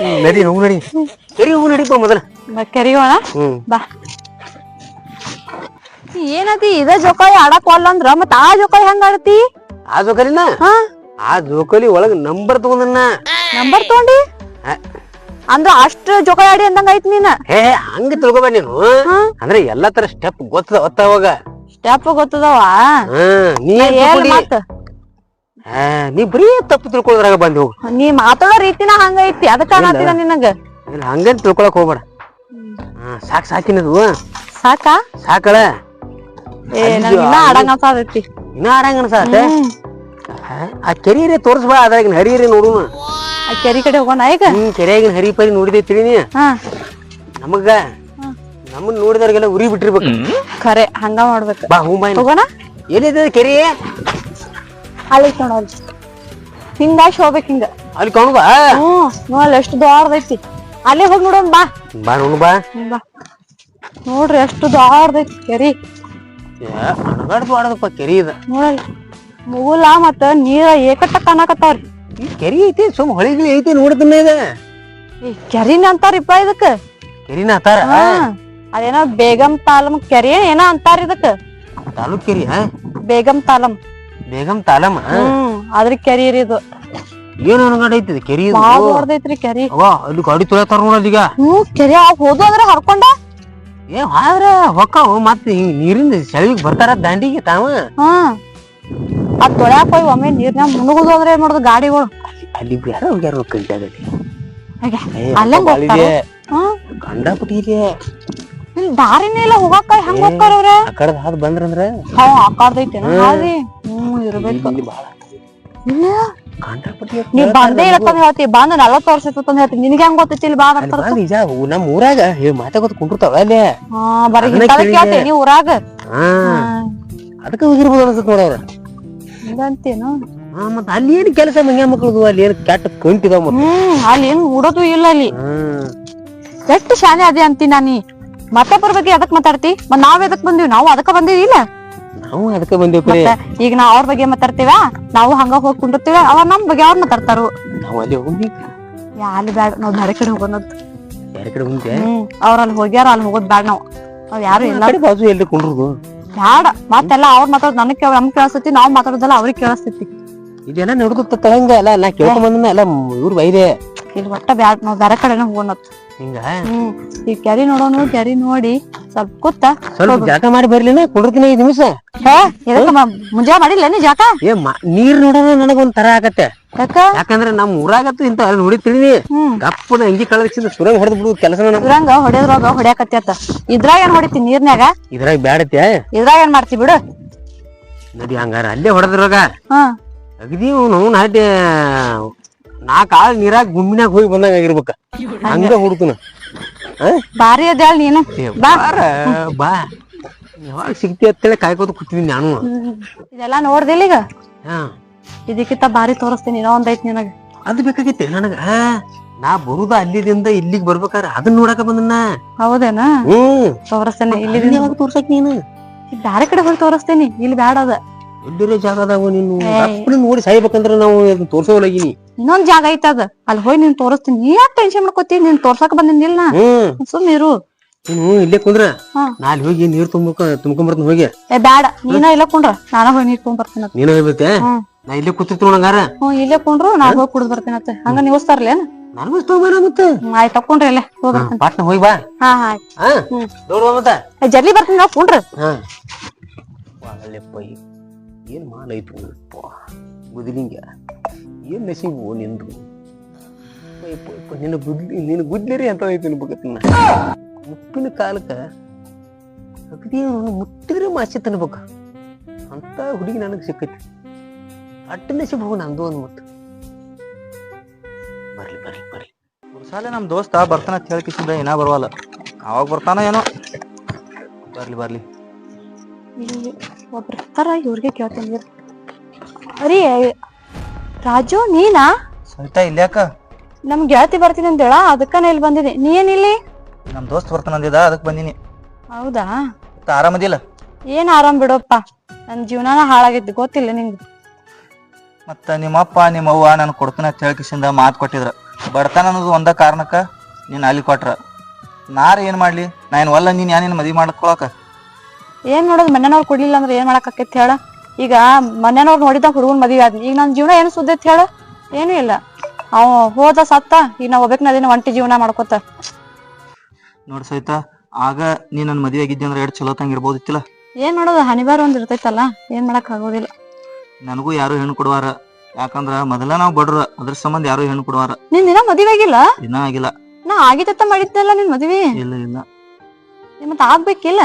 [SPEAKER 1] ಹ್ಮ್, ನಡಿ ಹೂ ನಡಿ. ಹೋಗು ನಡಿಪ್ಪ ಮೊದಲ.
[SPEAKER 2] ಬಾ ಕರಿಯೋಣ.
[SPEAKER 1] ಹ್ಮ್.
[SPEAKER 2] ಬಾ. ಏನತಿ ಇದ ಜೋಕಾಯಿ ಆಡಕ್ ಒಲ್ಲ ಅಂದ್ರ ಮತ್ ಆ ಜೋಕಾಯಿ ಹೆಂಗ ಆಡತಿ?
[SPEAKER 1] ಆ ಜೋಕಾಲಿನ?
[SPEAKER 2] ಹಾ.
[SPEAKER 1] ಆ ಜೋಕಲಿ ಒಳಗ ನಂಬರ್ ತಗೊಂಡನ್ನ
[SPEAKER 2] ನಂಬರ್ ತಗೊಂಡಿ? ಅಂದ್ರ ಅಷ್ಟು ಜೋಕಾಡಿ ಅಂದಂಗ ಐತಿ ನೀನ್.
[SPEAKER 1] ಹೇ ಹಂಗ ತಿಳ್ಕೊಬ ನೀನು. ಅಂದ್ರೆ ಎಲ್ಲಾ ತರ ಸ್ಟೆಪ್ ಗೊತ್ತದ ಒತ್ತ ಅವಾಗ?
[SPEAKER 2] ಸ್ಟೆಪ್ ಗೊತ್ತದವ?
[SPEAKER 1] ನೀ ಬರೀ ತಪ್ಪು ತಿಳ್ಕೊಳ್ಳೋದ್ರಾಗ ಬಂದ್ ಹೋಗು.
[SPEAKER 2] ನೀ ಮಾತಾಡೋ ರೀತಿನ ಹಂಗ ಐತಿ ಅದಕ್ಕ ಅನ್ನತಿನ ನಿನಗ?
[SPEAKER 1] ಹಂಗೇನ್ ತಿಳ್ಕೊಳಕ್ ಹೋಗ್ಬೇಡ. ಸಾಕ್ ಸಾಕಿನದು
[SPEAKER 2] ಸಾಕಾ?
[SPEAKER 1] ಸಾಕಳ?
[SPEAKER 2] ಏ ನನ್ಗ ಇನ್ನ ಆಡಂಗ ಅನ್ಸಾತೈತಿ.
[SPEAKER 1] ಇನ್ನ ಆಡಂಗ ಅನ್ಸಾತ ಆ ಕೆರಿಯರಿ ತೋರ್ಸ್ಬಾ ಅದ್ರಾಗಿನ ಹರಿಯರೇ ನೋಡುನು.
[SPEAKER 2] ಕೆರಿ ಕಡೆ ಹೋಗೋಣ ಈಗ?
[SPEAKER 1] ಹ್ಮ್ ಕೆರೆಯಾಗಿನ ಹರಿ ಪರಿ ನೋಡಿದೆ ತಿಳಿನಿ
[SPEAKER 2] ಹಾ.
[SPEAKER 1] ನಮಗ ನಮ್ಮನ್ನ ನೋಡಿದವ್ರಿಗೆಲ್ಲ ಉರಿ ಬಿಟ್ಟಿರ್ಬೇಕು.
[SPEAKER 2] ಖರೆ ಹಂಗ ಮಾಡ್ಬೇಕು.
[SPEAKER 1] ಬಾ ಹೂ ಬಾಯ್
[SPEAKER 2] ಹೋಗೋಣ?
[SPEAKER 1] ಎಲ್ಲಿದೆ ಕೆರೆ?
[SPEAKER 2] ಅಲ್ಲಿ ನೋಡ ಅಲ್ಲಿ ಹಿಂಗಾಶ್ ಹೋಗ್ಬೇಕ್ ಹಿಂಗ.
[SPEAKER 1] ಅಲ್ಲಿ ಕಾಣು ಬಾ.
[SPEAKER 2] ಹ್ಮ್ ನೋಡಲ್ಲ ಎಷ್ಟು ದೊಡ್ಡದೈತಿ. ಅಲ್ಲೇ ಹೋಗಿ ನೋಡೋಣ ಬಾ.
[SPEAKER 1] ಬಾ ನೋಡು ಬಾ.
[SPEAKER 2] ಹ್ಮ್ ಬಾ. ನೋಡ್ರಿ ಎಷ್ಟು ದೊಡ್ಡದೈತಿ ಕೆರಿ.
[SPEAKER 1] ಅಣಗಾಡ್ಬಾರ್ದಪ್ಪ ಕೆರಿ ಇದ.
[SPEAKER 2] ನೋಡಲ್ ಮುಗುಲ ಮತ್ತ ನೀರ ಏಕಟ್ಟ ಕಾಣಕತ್ತಾವ್ರಿ.
[SPEAKER 1] ಈ ಕೆರಿ ಐತಿ ಸುಮ್ ಹೊಳಿಗಿಳಿ ಐತಿ ನೋಡ್ತೀನಿ ಇದ.
[SPEAKER 2] ಈ ಕೆರಿನ ಅಂತಾರಿಪ್ಪ ಇದಕ್ಕ?
[SPEAKER 1] ಕೆರಿನ
[SPEAKER 2] ಅಂತಾರ? ಅದೇನೋ ಬೇಗಂ ತಾಲಂ ಕೆರಿ ಏನೋ ಅಂತಾರ ಇದಕ್ಕ?
[SPEAKER 1] ತಾಲೂಕ್ ಕೆರಿ ಹಾ?
[SPEAKER 2] ಬೇಗಂ ತಾಲಂ.
[SPEAKER 1] ಬೇಗಂ
[SPEAKER 2] ತಾಲಂ ಅದ್ರ ಕೆರಿ ರೀ ಇದು.
[SPEAKER 1] ಏನ್ ಅಣಗಾಡ್ ಐತಿ ಕೆರಿ
[SPEAKER 2] ಬಾಳ ದೊಡ್ಡದೈತ್ರಿ ಕೆರಿ.
[SPEAKER 1] ಅವ್ವ ಅಲ್ಲಿ ಗಾಡಿ ತುಳಿತಾರ ನೋಡಲ್ಲ ಈಗ
[SPEAKER 2] ಹ್ಮ್ ಕೆರಿ ಆ ಹೋದು ಅಂದ್ರೆ ಹರ್ಕೊಂಡ?
[SPEAKER 1] ಏ ಆದ್ರ ಹೊಕ್ಕಾವು ಮತ್ ನೀರಿಂದ ಸೆಳವಿಗ್ ಬರ್ತಾರ ದಾಂಡಿಗೆ ತಾವ?
[SPEAKER 2] ಹಾ. ಅದ್ ತೊಳ್ಯಾಕ ಹೋಗಿ ಒಮ್ಮೆ ನೀರ್ನ್ಯಾಗ ಮುಳುಗುದು ಅಂದ್ರೆ ಏನ್ ಮಾಡುದು? ಗಾಡಿಗಳು.
[SPEAKER 1] ಅಲ್ಲಿ ಹೋಗ್ಯಾರ
[SPEAKER 2] ಇಲ್ಲಿ ದಾರಿನೇ ಇಲ್ಲ ಹೋಗಾಕ ಹೆಂಗ್ ಹೋಗ್ತಾರ ಅವ್ರ?
[SPEAKER 1] ಹಾದ್ ಬಂದ್ರಂದ್ರ?
[SPEAKER 2] ಹಾ ಆಕಾಡ್ದೈತೇನ ಹಾದಿ. ಹ್ಮ್ ಇರ್ಬೇಕು.
[SPEAKER 1] ಇಲ್ಲಿ
[SPEAKER 2] ಇಲ್ಲ?
[SPEAKER 1] ಕಂಡಾಪಟ್ಟಿ
[SPEAKER 2] ನೀ ಬಂದೇ ಇಲ್ಲ ತಂದ್ ಹೇಳ್ತಿ ಬಂದ್ ನಲವತ್ತು ವರ್ಷ ಇತ್ತು ತಂದ್ ಹೇಳ್ತಿ. ನಿನ್ಗೆ ಹೆಂಗ್ ಗೊತ್ತೈತಿ ಇಲ್ಲಿ ಬಾ ಬರ್ತಾರ
[SPEAKER 1] ನಿಜ ನಮ್ ಊರಾಗ ಹೇ ಮಾತಾಗೋತ್ ಕುಂಟಿರ್ತಾವ ಅಲ್ಲಿ.
[SPEAKER 2] ಹಾ ಬರೀ
[SPEAKER 1] ಅದನ್ನ
[SPEAKER 2] ಕೇಳ್ತಿ ನೀ ಊರಾಗ?
[SPEAKER 1] ಅದಕ್ಕೆ ಹೋಗಿರ್ಬೋದು ಅನ್ಸುತ್ತೆ ನೋಡವ್ರ
[SPEAKER 2] ಹಿಂಗಂತೇನು?
[SPEAKER 1] ಹಾ ಮತ್ ಅಲ್ಲಿ ಏನ್ ಕೆಲಸ ಮಂಗ್ಯಾ ಮಕ್ಳದು? ಅಲ್ಲಿ ಏನ್ ಕೆಟ್ಟ ಕೊಂಟಿದಾವ
[SPEAKER 2] ಹ್ಮ್ ಅಲ್ಲಿ ಏನ್ ಉಡೋದು ಇಲ್ಲ ಅಲ್ಲಿ.
[SPEAKER 1] ಹ್ಮ್
[SPEAKER 2] ಎಷ್ಟು ಶಾನೆ ಅದೇ ಅಂತಿ ನಾನಿ. ಮತ್ತೆ ಬಗ್ಗೆ ಅದಕ್ ಮಾತಾಡ್ತಿ? ಮತ್ ನಾವ್ ಎದಕ್ ಬಂದಿವಿ? ನಾವು ಅದಕ್ಕ ಬಂದಿವಿ ಇಲ್ಲ?
[SPEAKER 1] ನಾವು ಅದಕ್ಕೆ ಬಂದೇವ್ ಕರೆ
[SPEAKER 2] ಮತ್ತೆ ಈಗ ನಾವ್ ಅವ್ರ ಬಗ್ಗೆ ಮಾತಾಡ್ತೀವ? ನಾವು ಹಂಗ ಹೋಗಿ ಕುಂಡಿರ್ತೀವ? ಅವ ನಮ್ ಬಗ್ಗೆ ಅವ್ರ ಮಾತಾಡ್ತಾರು.
[SPEAKER 1] ನಾವು ಅಲ್ಲಿ ಹೋಗಿ
[SPEAKER 2] ಯಾ ಅಲ್ಲಿ ಬ್ಯಾಡ. ನಾವ್ ಬೇರೆ ಕಡೆ ಹೋಗೋಣ
[SPEAKER 1] ಬೇರೆ ಕಡೆ
[SPEAKER 2] ಹ್ಮ್ ಅವ್ರ ಅಲ್ಲಿ ಹೋಗ್ಯಾರ ಅಲ್ಲಿ ಹೋಗೋದ್ ಬ್ಯಾಡ ನಾವ್. ನಾವ್ ಯಾರು ಇಲ್ಲ.
[SPEAKER 1] ಕಡೆ ಬಾಜು ಎಲ್ಲಿ ಕುಂಡ್ರುದು
[SPEAKER 2] ಬ್ಯಾಡ. ಮತ್ತೆಲ್ಲ ಅವ್ರ ಮಾತಾಡೋದು ನನಗ್ ಕೇಳ ನಮ್ಗ್ ಕೇಳಿಸ್ತೈತಿ ನಾವ್ ಮಾತಾಡೋದಲ್ಲ ಅವ್ರಿಗೆ ಕೇಳಿಸ್ತೈತಿ
[SPEAKER 1] ಇದೆಲ್ಲ ನಡೆದ ತಗಂಗ ಎಲ್ಲ. ನಾ ಕೇಳ್ಕೊಂಡ್ ಬಂದ ಎಲ್ಲ ವೈದೇ ಬೈದೆ.
[SPEAKER 2] ಇಲ್ಲಿ ಒಟ್ಟ ಬ್ಯಾಡ ನಾವ್ ಬೇರೆ ಕಡೆನ ಹೋಗೋಣ
[SPEAKER 1] ಹಿಂಗ
[SPEAKER 2] ಹ್ಮ್. ಈ ಕೆರಿ ನೋಡೋನು ಕೆರಿ ನೋಡಿ. ಸ್ವಲ್ಪ ಕೂತ
[SPEAKER 1] ಸ್ವಲ್ಪ ಜಾಕ ಮಾಡಿ ಬರ್ಲಿನ ಕುಂಡ್ರತೀನಿ ಐದು ನಿಮಿಷ
[SPEAKER 2] ಹೇ ಎದಕ್ಕ ಮ- ಮುಂಜಾನೆ ಮಾಡಿಲ್ಲ ನೀ ಜಾಕ?
[SPEAKER 1] ಏ ಮ- ನೀರ್ ನೋಡೋಣ ನನಗೊಂದ್ ತರ ಆಗತ್ತೆ.
[SPEAKER 2] ಯಾಕ?
[SPEAKER 1] ಯಾಕಂದ್ರೆ ನಮ್ ಊರಾಗತ್ತು ಇಂತ ಅಲ್ಲಿ ನೋಡಿ ತಿಳಿದಿ
[SPEAKER 2] ಹ್ಮ್.
[SPEAKER 1] ಗಪ್ಪನ ಅಂಗಿ ಕಳದ ಸುರಂಗ್ ಹೊಡೆದ್ ಬಿಡುದು ಕೆಲಸ
[SPEAKER 2] ಇದ್ರಂಗ ಹೊಡೆದ್ರಾಗ ಹೊಡ್ಯಾಕತ್ಯಾತ ಇದ್ರಾಗ ಏನ್ ಹೊಡಿತಿ ನೀರ್ನ್ಯಾಗ?
[SPEAKER 1] ಇದ್ರಾಗ ಬ್ಯಾಡತ್ತೆ.
[SPEAKER 2] ಇದ್ರಾಗ ಏನ್ ಮಾಡ್ತಿ ಬಿಡು.
[SPEAKER 1] ನದಿ ಹಂಗಾರ ಅಲ್ಲೇ ಹೊಡೆದ್ರಾಗ
[SPEAKER 2] ಹಾ.
[SPEAKER 1] ಅಗದಿ ಅವ್ನು ಅವ್ನ ಹಾಡಿ ನಾಲ್ಕು ಕಾಲ್ ನೀರಾಗ ಗುಂಬಿನಾಗ ಹೋಗಿ ಬಂದಾಗ ಆಗಿರ್ಬೇಕ. ಹಂಗ ಹುಡುಕನ.
[SPEAKER 2] ಬಾರಿ ಅದ ನೀನ. ಬಾ.
[SPEAKER 1] ಬಾ. ಯಾವಾಗ ಸಿಗ್ತಿ ಅಂತೇಳಿ ಕಾಯ್ಕೋತ ಕೂತಿದ್ದೀನಿ ನಾನು.
[SPEAKER 2] ಇದೆಲ್ಲಾ ನೋಡ್ದಿಲ್ಲ ಈಗ
[SPEAKER 1] ಹಾ.
[SPEAKER 2] ಇದಕ್ಕಿಂತ ಬಾರಿ ತೋರಿಸ್ತೀನಿ ಏನೋ ಒಂದ್ ಐತಿ ನಿನಗ.
[SPEAKER 1] ಅದ್ ಬೇಕಾಗಿತ್ತೆ ನನಗ. ನಾ ಬರುದ ಅಲ್ಲಿದಿಂದ ಇಲ್ಲಿಗೆ ಬರ್ಬೇಕಾರ ಅದನ್ನ ನೋಡಕ ಬಂದನ್ನ
[SPEAKER 2] ಹೌದೇನ? ತೋರಿಸ್ತೇನೆ ಇಲ್ಲಿ
[SPEAKER 1] ಇಲ್ಲಿ ಯಾವಾಗ ತೋರ್ಸಕ್ ನೀನು?
[SPEAKER 2] ಬ್ಯಾರೆ ಕಡೆ ಹೋಗಿ ತೋರಿಸ್ತೀನಿ ಇಲ್ಲಿ ಬ್ಯಾಡ ಅದ.
[SPEAKER 1] ಎಲ್ಲಿರೋ ಜಾಗದಾಗ ನೀನು ಡಾಕ್ಟರ್ ನೋಡಿ ಸಾಯ್ಬೇಕಂದ್ರ ನಾವು ಇದನ್ನ ತೋರ್ಸೋಲಾಗಿನಿ
[SPEAKER 2] ಇನ್ನೊಂದ್ ಜಾಗ ಐತ ಅದ ಅಲ್ಲಿ ಹೋಗಿ ನೀನ್ ತೋರಿಸ್ತೀನಿ. ನೀ ಯಾಕೆ ಟೆನ್ಷನ್ ಮಾಡ್ಕೋತಿ? ನೀನ್ ತೋರ್ಸಕ್ ಬಂದಿನಿಲ್ಲ ನಾ.
[SPEAKER 1] ಹ್ಮ್.
[SPEAKER 2] ಸುಮ್ ಇರು.
[SPEAKER 1] ನೀನು ಇಲ್ಲೇ ಕುಂದ್ರ
[SPEAKER 2] ಹಾ.
[SPEAKER 1] ನಾ ಅಲ್ಲಿ ಹೋಗಿ ನೀರ್ ತುಂಬಕ ತುಂಬ್ಕೊಂಬರ್ತೀನಿ ಹೋಗಿ.
[SPEAKER 2] ಏ ಬ್ಯಾಡ. ನೀನ ಇಲ್ಲ ಕುಂಡ್ರ. ನಾನ ಹೋಗಿ ನೀರ್ ತಗೊಂಡ್ ಬರ್ತೀನಿ
[SPEAKER 1] ನೀನು ಹೋಗ್ಬಿಡ್ತೆ
[SPEAKER 2] ಹ್ಮ್.
[SPEAKER 1] ನಾ ಇಲ್ಲೇ ಕೂತಿರ್ತೀನಿ ನೋಡಂಗಾರ
[SPEAKER 2] ಇಲ್ಲೇ ಕುಂಡ್ರು ನಾ ಹೋಗಿ ಕುಡಿದ್ ಬರ್ತೀನಿ ಅತ್ತೆ ಹಂಗ ನಿವಸ್ತಾರ್ಲೇನ
[SPEAKER 1] ನನಗೂ ತಗೊಂಬರ ಮತ್ತೆ.
[SPEAKER 2] ಆಯ್ತು ತಕೊಂಡ್ರಿ ಇಲ್ಲೇ ಹೋಗಿ ಬರ್ತೀನಿ.
[SPEAKER 1] ಪಾಟ್ನ ಹೋಗಿ ಬಾ.
[SPEAKER 2] ಹಾ ಹಾ ಆಯ್ತ್.
[SPEAKER 1] ಹಾ
[SPEAKER 2] ಹ್ಮ್.
[SPEAKER 1] ನೋಡುವ ಮತ್ತ.
[SPEAKER 2] ಏ, ಜಲ್ದಿ ಬರ್ತೀನಿ ನಾವು ಕುಂಡ್ರ.
[SPEAKER 1] ಹಾ. ಒಳ್ಳೆಪ್ಪ ಏನ್ ಮಾಡೈತು ಯಪ್ಪ ಏನು ಏನ್ ನಸೀಬು ನಿಂದು? ನಿನ್ನ ಗುದ್ಲಿ ನಿನ್ನ ಗುದ್ಲಿರಿ ಅಂತ ಐತಿ ಬಗ್ಗೆ ಮುಪ್ಪಿನ ಕಾಲಕ್ಕ ಅಗದಿ ಮುಟ್ಟಿದ್ರೆ ಮಾಸಿ ತಿನ್ಬೇಕು. ಅಂತ ಹುಡುಗಿ ನನಗೆ ಸಿಕ್ಕೈತಿ. ಅಟ್ಟ ನಸೀಬ್ ಹೋಗ ನಂದು ಒಂದು ಮತ್ತು. ಬರ್ಲಿ ಬರ್ಲಿ ಬರ್ಲಿ.
[SPEAKER 3] ಸಾಲೆ ನಮ್ಮ ದೋಸ್ತ ಬರ್ತಾನ ಅಂತ ಹೇಳಿ ಕಿಸಿಂದ ಏನ ಬರವಲ್ಲ. ಅವಾಗ ಬರ್ತಾನ ಏನೋ. ಬರ್ಲಿ ಬರ್ಲಿ.
[SPEAKER 2] ಒಬ್ರು ಇರ್ತಾರ ಇವ್ರಿಗೆ ಕೇಳ್ತೀನಿ. ಅರಿ ರಾಜು ನೀನಾ?
[SPEAKER 3] ಸವಿತಾ ಇಲ್ಯಾಕ?
[SPEAKER 2] ನಮ್ ಗೆಳತಿ ಬರ್ತೀನಿ ಅಂತ ಹೇಳ ಅದಕ್ಕ ನಾ ಇಲ್ಲಿ ಬಂದಿದೆ ನೀ ಏನ್ ಇಲ್ಲಿ
[SPEAKER 3] ನಮ್ ದೋಸ್ತ್ ಬರ್ತಾನ ಅಂದಿದ ಅದಕ್ ಬಂದಿನಿ.
[SPEAKER 2] ಹೌದಾ?
[SPEAKER 3] ಮತ್ತ ಆರಾಮದಿಲ್ಲ
[SPEAKER 2] ಏನ್ ಆರಾಮ್ ಬಿಡಪ್ಪ ನನ್ ಜೀವನಾನ ಹಾಳಾಗಿದ್ದು ಗೊತ್ತಿಲ್ಲ ನಿಂಗೆ.
[SPEAKER 3] ಮತ್ತ ನಿಮ್ಮಪ್ಪ ನಿಮ್ಮವ್ವ ನನ್ ಕೊಡ್ತಾನ ಅಂತ ಹೇಳಿ ಕಿಸಿಂದ ಮಾತು ಕೊಟ್ಟಿದ್ರ. ಬಡತನ ಅನ್ನೋದು ಒಂದ ಕಾರಣಕ್ಕ ನೀನ್ ಅಲ್ಲಿ ಕೊಟ್ರ. ನಾರ ಏನ್ ಮಾಡ್ಲಿ? ನಾ ಏನ್ ಒಲ್ಲ ನೀನ್ ಯಾನೇನ್ ಮದ್ವಿ ಮಾಡ್ಕೊಳಕ?
[SPEAKER 2] ಏನ್ ಮಾಡೋದು ಮನೆಯವ್ರು ಕೊಡ್ಲಿಲ್ಲ ಅಂದ್ರೆ ಏನ್ ಮಾಡಕ್ ಆಕೈತಿ ಹೇಳ? ಈಗ ಮನೆಯವ್ರು ನೋಡಿದ ಹುಡುಗನ್ ಮದ್ವಿ ಆದ್ನಿ. ಈಗ ನನ್ ಜೀವನ ಏನು ಸುದ್ದೈತಿ ಹೇಳ? ಏನೂ ಇಲ್ಲ. ಅವ ಹೋದ ಸತ್ತ ಈಗ ನಾವ್ ಒಬ್ಬಕ್ ನದಿನ ಒಂಟಿ ಜೀವನ ಮಾಡ್ಕೊತ.
[SPEAKER 3] ನೋಡ್ ಸಹಿತ ಆಗ ನೀ ನನ್ ಮದ್ವೆ ಆಗಿದ್ದೆ ಅಂದ್ರೆ ಎರಡು ಚಲೋ ತಂಗಿರ್ಬೋದಿತ್ತಿಲ್ಲ
[SPEAKER 2] ಏನ್ ಮಾಡೋದು ಹನಿಬಾರ ಒಂದ್ ಇರ್ತೈತಲ್ಲ ಏನ್ ಮಾಡಕ್ ಆಗೋದಿಲ್ಲ.
[SPEAKER 3] ನನಗೂ ಯಾರು ಹೆಣ್ಣು ಕೊಡುವಾರ. ಯಾಕಂದ್ರ ಮೊದಲ ನಾವ್ ಬಡ್ರ ಅದ್ರ ಸಂಬಂಧ ಯಾರು ಹೆಣ್ಣು ಕೊಡುವಾರ.
[SPEAKER 2] ನಿನ್ ದಿನ ಮದ್ವೆ ಆಗಿಲ್ಲ?
[SPEAKER 3] ಇನ್ನ ಆಗಿಲ್ಲ.
[SPEAKER 2] ನಾ ಆಗಿತ್ತ ಮಾಡಿದ್ದಲ್ಲ ನಿನ್ ಮದ್ವಿ?
[SPEAKER 3] ಇಲ್ಲ ಇಲ್ಲ.
[SPEAKER 2] ಮತ್ತ ಆಗ್ಬೇಕಿಲ್ಲ?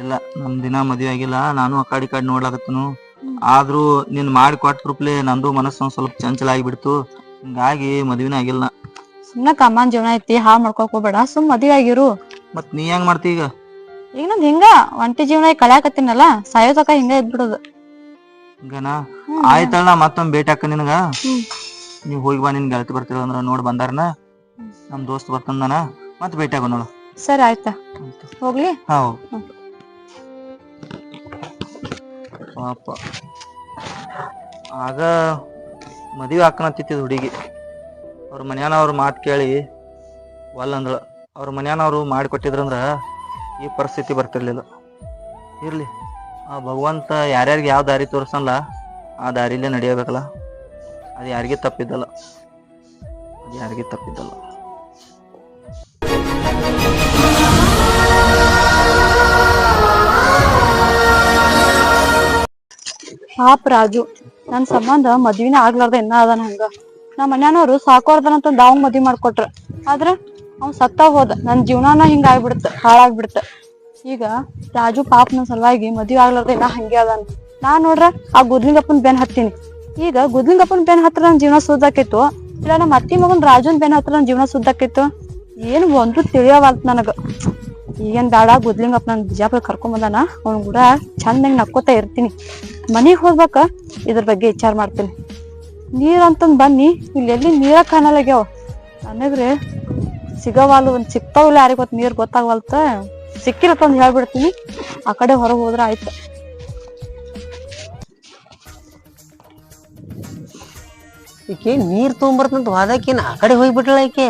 [SPEAKER 3] ಇಲ್ಲ ನಮ್ ದಿನ ಮದ್ವೆ ಆಗಿಲ್ಲ ನಾನು ಆ ಕಾಡಿ ನೋಡ್ಲಾಕತ್ತನು. ಆದ್ರೂ ನೀನ್ ಮಾಡಿ ಕೊಟ್ಟ ರೂಪ್ಲೆ ನಂದು ಮನಸ್ಸು ಒಂದ್ ಸ್ವಲ್ಪ ಚಂಚಲ ಆಗಿಬಿಡ್ತು. ಹಿಂಗಾಗಿ ಮದ್ವಿನ ಆಗಿಲ್ಲ.
[SPEAKER 2] ಸುಮ್ನ ಕಮ್ಮನ್ ಜೀವನ ಐತಿ ಹಾಳು ಮಾಡ್ಕೊಕ್ ಹೋಗ್ಬೇಡ ಸುಮ್ ಮದ್ವೆ ಆಗಿರು.
[SPEAKER 3] ಮತ್ ನೀ ಹೆಂಗ್ ಮಾಡ್ತಿ ಈಗ?
[SPEAKER 2] ಈಗ ನಂದ್ ಹಿಂಗ ಒಂಟಿ ಜೀವನ ಕಳ್ಯಾಕತ್ತೀನಲ್ಲ ಸಾಯೋತಕ ಹಿಂಗ ಇದ್ಬಿಡೋದು.
[SPEAKER 3] ಹಿಂಗನಾ?
[SPEAKER 2] ಆಯ್ತಲ್ಲ
[SPEAKER 3] ಆಯ್ತಳ ನಾ ಮತ್ತೊಮ್ಮೆ ಭೇಟಿ ಹಾಕ ನಿನಗ.
[SPEAKER 2] ಹ್ಮ್.
[SPEAKER 3] ನೀವ್ ಹೋಗಿ ಬಾ ನಿನ್ ಗೆಳತಿ ಬರ್ತಿರ ಅಂದ್ರ ನೋಡ್ ಬಂದಾರನ. ನಮ್ ದೋಸ್ತ್ ಬರ್ತಂದನ. ಮತ್ ಭೇಟಿ ಆಗೋಣ ನೋಡು.
[SPEAKER 2] ಸರಿ ಆಯ್ತಾ. ಹೋಗ್ಲಿ.
[SPEAKER 3] ಹಾ ಹೋಗು. ಪಾಪ. ಆಗ ಮದುವೆ ಹಾಕನತ್ತಿತ್ತಿದ್ ಹುಡುಗಿ. ಅವ್ರ ಮನ್ಯಾನವ್ರ ಮಾತು ಕೇಳಿ ಒಲ್ಲ ಅಂದಳು ಅವ್ರ ಮನ್ಯಾನವರು ಮಾಡಿಕೊಟ್ಟಿದ್ರಂದ್ರೆ ಈ ಪರಿಸ್ಥಿತಿ ಬರ್ತಿರ್ಲಿಲ್ಲ. ಇರಲಿ, ಆ ಭಗವಂತ ಯಾರ್ಯಾರಿಗೆ ಯಾವ ದಾರಿ ತೋರಿಸಲ್ಲ ಆ ದಾರಿಲೇ ನಡೆಯಬೇಕಲ್ಲ. ಅದು ಯಾರಿಗೆ ತಪ್ಪಿದ್ದಲ್ಲ. ಅದು ಯಾರಿಗೆ ತಪ್ಪಿದ್ದಲ್ಲ.
[SPEAKER 2] ಪಾಪ ರಾಜು. ನನ್ ಸಂಬಂಧ ಮದ್ವಿನ ಆಗ್ಲಾರ್ದ ಇನ್ನ ಅದಾನ ಹಂಗ. ನಮ್ಮ ಮನ್ಯಾನವ್ರು ಅಂತ ಅವಂಗ್ ಮದ್ವಿ ಮಾಡ್ಕೊಟ್ರ. ಆದ್ರ ಅವ್ನ್ ಸತ್ತ ಹೋದ. ನನ್ ಜೀವನಾನ ಹಿಂಗ ಆಗ್ಬಿಡ್ತ, ಹಾಳಾಗ್ಬಿಡ್ತ. ಈಗ ರಾಜು ಪಾಪ ನನ್ ಸಲುವಾಗಿ ಮದ್ವಿ ಆಗ್ಲಾರ್ದ ಇನ್ನ ಹಂಗೆ ಅದಾನ. ನಾ ನೋಡ್ರ ಆ ಗುದ್ಲಿಂಗಪ್ಪನ್ ಬೆನ್ ಹತ್ತೀನಿ. ಈಗ ಗುದ್ಲಿಂಗಪ್ಪನ್ ಬೆನ್ ಹತ್ರ ನನ್ ಜೀವನ ಸುದ್ದಾಕಿತ್ತು ಇಲ್ಲ ನಮ್ಮ ಅತ್ತಿ ಮಗನ್ ರಾಜುನ್ ಬೆನ್ ಹತ್ರ ನನ್ ಜೀವನ ಸುದ್ದಾಕಿತ್ತು ಏನ್ ಒಂದು ತಿಳಿಯವಾಲ್ತ್ ನನಗ. ಈಗೇನ್ ಬೇಡ ಗುದ್ಲಿಂಗಪ್ಪ ನನ್ ಬಿಜಾಪುರ ಕರ್ಕೊಂಬಂದಾನ ಅವ್ನ ಕೂಡ ಚಂದಂಗ್ ನಕ್ಕೋತಾ ಇರ್ತೀನಿ. ಮನಿಗ್ ಹೋಗ್ಬೇಕ? ಇದ್ರ ಬಗ್ಗೆ ವಿಚಾರ ಮಾಡ್ತೀನಿ. ನೀರ್ ಅಂತಂದ್ ಬನ್ನಿ, ಇಲ್ಲಿ ಎಲ್ಲಿ ನೀರ ಕಾಣಲಾಗ್ಯಾವ? ನನಗ್ರೆ ಸಿಗವಾಲು ಒಂದ್ ಸಿಗ್ತಾವಲ್ಲ ಯಾರಿಗೆ ಗೊತ್ತ, ನೀರ್ ಗೊತ್ತಾಗವಲ್ತ ಸಿಕ್ಕಿರತ್ತಂದ್ ಹೇಳ್ಬಿಡ್ತೀನಿ. ಆ ಕಡೆ ಹೊರಗೆ ಹೋದ್ರ ಆಯ್ತು.
[SPEAKER 1] ಈಕೆ ನೀರ್ ತೊಗೊಂಬರ್ತಂತ ವಾದಕ್ಕೇನ ಆ ಕಡೆ ಹೋಗ್ಬಿಟ್ಳ ಈಕೆ?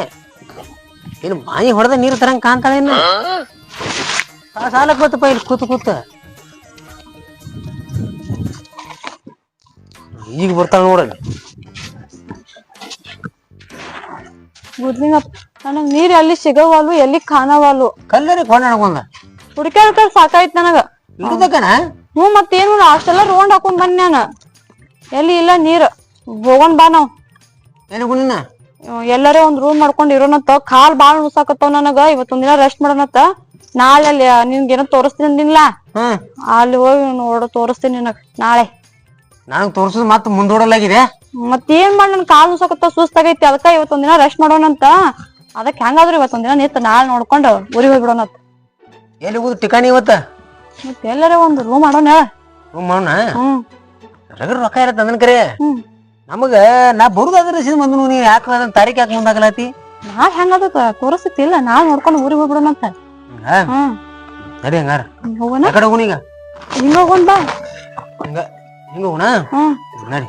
[SPEAKER 1] ಏನು ಬಾಯಿ ಹೊಡೆದ ನೀರು ತರಂಗ ಕಾಣ್ತಾಳೇನು ಆ ಸಾಲ ಕೂತಪ್ಪ ಇಲ್ಲಿ ಕೂತು ಕೂತ. ಈಗ ಬರ್ತಾಳ ನೋಡಲ್ಲಿ.
[SPEAKER 2] ಗುದ್ಲಿಂಗಪ್ಪ ನನಗ್ ನೀರ್ ಎಲ್ಲಿ ಸಿಗವಾಲು ಎಲ್ಲಿ ಕಾಣವಾಲು
[SPEAKER 1] ಕಲ್ಲರಿ ಕೊಂಡ
[SPEAKER 2] ಹುಡ್ಕ್ಯಾಡ್ಕ ಸಾಕಾಯ್ತು ನನಗ. ಹ್ಞೂ ಮತ್ತೇನು ಅಷ್ಟೆಲ್ಲ ರೋಂಡ್ ಹಾಕೊಂಡ್ ಬಂದ್ ನಾನು. ಎಲ್ಲಿ ಇಲ್ಲ ನೀರ್? ಹೋಗೋಣ ಬಾ ನಾವ್.
[SPEAKER 1] ಏನು
[SPEAKER 2] ಎಲ್ಲಾರೇ ಒಂದ್ ರೂಮ್ ಮಾಡ್ಕೊಂಡ್ ಇರೋನತ್ತ ಕಾಲ್ ಬಾಳ್ ನುಸಾಕತ್ತಾವ ನನಗ. ಇವತ್ತೊಂದ್ ದಿನ ರೆಸ್ಟ್ ಮಾಡೋಣತ್ತ ನಾಳೆ ಅಲ್ಲಿ ನಿನ್ಗೆ ಏನೋ ತೋರಿಸ್ತೀನಿ ಅಂದಿಲ್ಲ
[SPEAKER 1] ಹ್ಮ್.
[SPEAKER 2] ಅಲ್ಲಿ ಹೋಗಿ ನೋಡ ತೋರಿಸ್ತೀನಿ ನಿನಗ್. ನಾಳೆ.
[SPEAKER 1] ನನಗ್ ತೋರ್ಸುದು ಮತ್ತೆ ಮುಂದೂಡಲಾಗಿದೆ
[SPEAKER 2] ಮತ್ತೇನ್ ಮಾಡಿ ನನ್ ಕಾಲ್ ನುಸಾಕತ್ತಾವ ಸುಸ್ತಾಗೈತಿ. ಅದಕ್ಕ ಇವತ್ತೊಂದ್ ದಿನ ರೆಸ್ಟ್ ಮಾಡೋಣಂತ. ಅದಕ್ ಹೆಂಗಾದ್ರು ಇವತ್ತೊಂದ್ ದಿನ ನಿಂತ ನಾಳೆ ನೋಡ್ಕೊಂಡು ಊರಿಗೆ ಹೋಗ್ಬಿಡೋಣತ್
[SPEAKER 1] ಎಲ್ಲಿ ಹೋಗುದು ಟಿಕಾಣಿ ಇವತ್ತ?
[SPEAKER 2] ಮತ್ತೆ ಎಲ್ಲಾರೇ ಒಂದ್ ರೂಮ್ ಮಾಡೋಣ. ಹೇಳ
[SPEAKER 1] ರೂಮ್ ಮಾಡೋಣ?
[SPEAKER 2] ಹ್ಮ್.
[SPEAKER 1] ರಗಡ್ ರೊಕ್ಕ ಇರತ್ತ ಅದನ್ ಕರೆ.
[SPEAKER 2] ಹ್ಮ್.
[SPEAKER 1] ನಮಗ ನಾ ಬರುದಾದ್ರೆ ಸಿದ್ ಬಂದನು ನೀ ಯಾಕೆ ಅದನ್ನ ತಾರೀಕ್ ಯಾಕೆ ಮುಂದಾಗಲಾತಿ
[SPEAKER 2] ನಾಳೆ ಹೆಂಗದ ತೋರಿಸ್ತಿಲ್ಲ ನಾವ್ ನೋಡ್ಕೊಂಡು ಊರಿಗೆ ಹೋಗ್ಬಿಡೋಣ
[SPEAKER 1] ಅಂತ.
[SPEAKER 2] ಹ್ಮ್.
[SPEAKER 1] ಸರಿ ಹಂಗಾರ. ಹೋಗುಣ. ಈಗ?
[SPEAKER 2] ಹಿಂಗ ಹೋಗೋಣ ಬಾ.
[SPEAKER 1] ಹಿಂಗ ಹಿಂಗ ಹೋಗೋಣ
[SPEAKER 2] ಹ್ಮ್.
[SPEAKER 1] ನಡಿ.